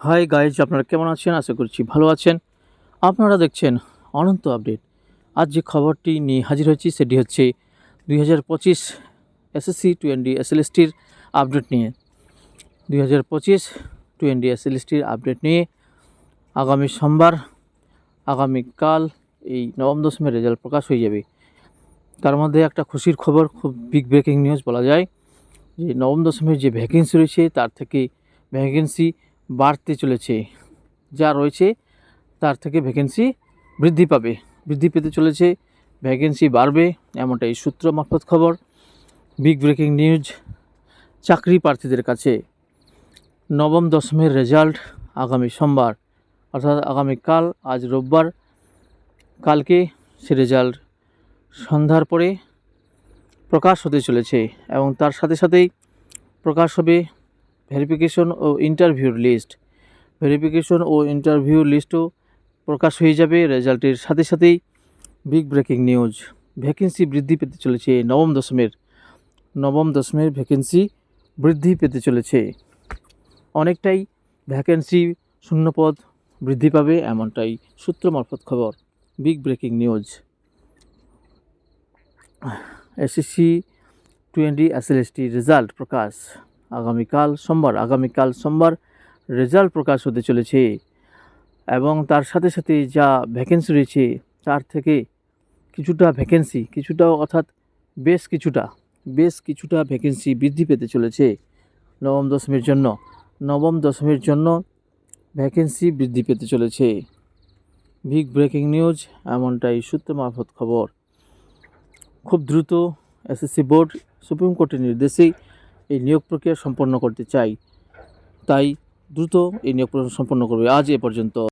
Hi guys আপনারা কেমন আছেন? আশা করছি ভালো আছেন। আপনারা দেখছেন অনন্ত আপডেট। আজ যে খবরটি নিয়ে হাজির হয়েছি সেটি হচ্ছে দুই হাজার পঁচিশ এসএসসি টোয়েন্টি এসএলএসটির আপডেট নিয়ে। দুই হাজার পঁচিশ টোয়েন্টি এসএলএসটির আপডেট নিয়ে আগামী সোমবার আগামীকাল এই নবম দশমের রেজাল্ট প্রকাশ হয়ে যাবে। তার মধ্যে একটা খুশির খবর, খুব বিগ ব্রেকিং নিউজ বলা যায় যে নবম দশমের যে ভ্যাকেন্সি রয়েছে, তার থেকে ভ্যাকেন্সি বাড়তে চলেছে। যা রয়েছে, তার থেকে ভ্যাকেন্সি বৃদ্ধি পাবে। বৃদ্ধি পেতে চলেছে ভ্যাকেন্সি বাড়বে, এমনটাই সূত্র মারফত খবর। বিগ ব্রেকিং নিউজ চাকরি প্রার্থীদের কাছে। নবম দশমের রেজাল্ট আগামী সোমবার, অর্থাৎ আগামীকাল আজ রোববার, কালকে সে রেজাল্ট সন্ধ্যার পরে প্রকাশ হতে চলেছে এবং তার সাথে সাথেই প্রকাশ হবে ভেরিফিকেশন ও ইন্টারভিউর লিস্ট ভেরিফিকেশন ও ইন্টারভিউ লিস্টও প্রকাশ হয়ে যাবে রেজাল্টের সাথে সাথেই বিগ ব্রেকিং নিউজ ভ্যাকেন্সি বৃদ্ধি পেতে চলেছে নবম দশমের। নবম দশমের ভ্যাকেন্সি বৃদ্ধি পেতে চলেছে। অনেকটাই ভ্যাকেন্সি শূন্যপদ বৃদ্ধি পাবে এমনটাই সূত্র মারফত খবর। Big breaking news SSC twenty SLST result প্রকাশ। আগামীকাল সোমবার আগামীকাল সোমবার রেজাল্ট প্রকাশ হতে চলেছে এবং তার সাথে সাথে যা ভ্যাকেন্সি রয়েছে, তার থেকে কিছুটা ভ্যাকেন্সি কিছুটা অর্থাৎ বেশ কিছুটা বেশ কিছুটা ভ্যাকেন্সি বৃদ্ধি পেতে চলেছে নবম দশমীর জন্য। নবম দশমীর জন্য ভ্যাকেন্সি বৃদ্ধি পেতে চলেছে। বিগ ব্রেকিং নিউজ এমনটাই সূত্র মারফত খবর। খুব দ্রুত এসএসসি বোর্ড সুপ্রিম কোর্টের নির্দেশেই এই নিয়োগ প্রক্রিয়া সম্পন্ন করতে চাই। তাই দ্রুত এই নিয়োগ সম্পন্ন করবে। আজ এ পর্যন্ত।